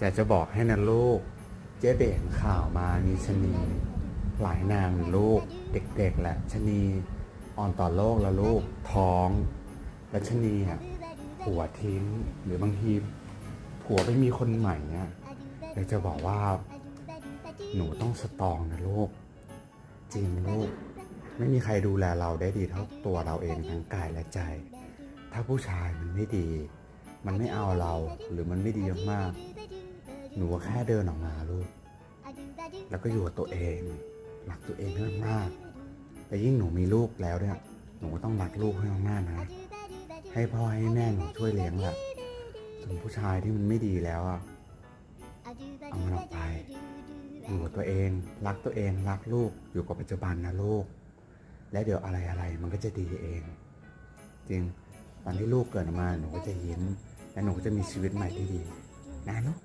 จะจะบอกให้นะลูก เจ๊เบเห็นข่าวมามีชนี หลายนางลูก เด็กๆแหละชนีอ่อนต่อโลกแล้วลูกท้อง และชนีอะผัวทิ้งหรือบางทีผัวไปมีคนใหม่เนี่ยอยากจะบอกว่า หนูต้องสตองนะลูก จริงลูก ไม่มีใครดูแลเราได้ดีเท่าตัวเราเองทั้งกายและใจ ถ้าผู้ชายมันไม่ดี มันไม่เอาเราหรือมันไม่ดีมาก หนูแค่เดินออกมาลูก แล้วก็อยู่กับตัวเองรักตัวเองให้มากๆแต่ยิ่งหนูมีลูกแล้วเนี่ย หนูก็ต้องรักลูกให้มากๆนะ ให้พ่อให้แม่หนูช่วยเลี้ยงแหละส่วนผู้ชายที่มันไม่ดีแล้วอะเอามันออกไป อยู่กับตัวเอง รักตัวเอง รักลูก อยู่กับปัจจุบันนะลูก และเดี๋ยวอะไรอะไรมันก็จะดีเอง จริง ตอนที่ลูกเกิดมาหนูก็จะยิ้ม และหนูก็จะมีชีวิตใหม่ที่ดี นะลูก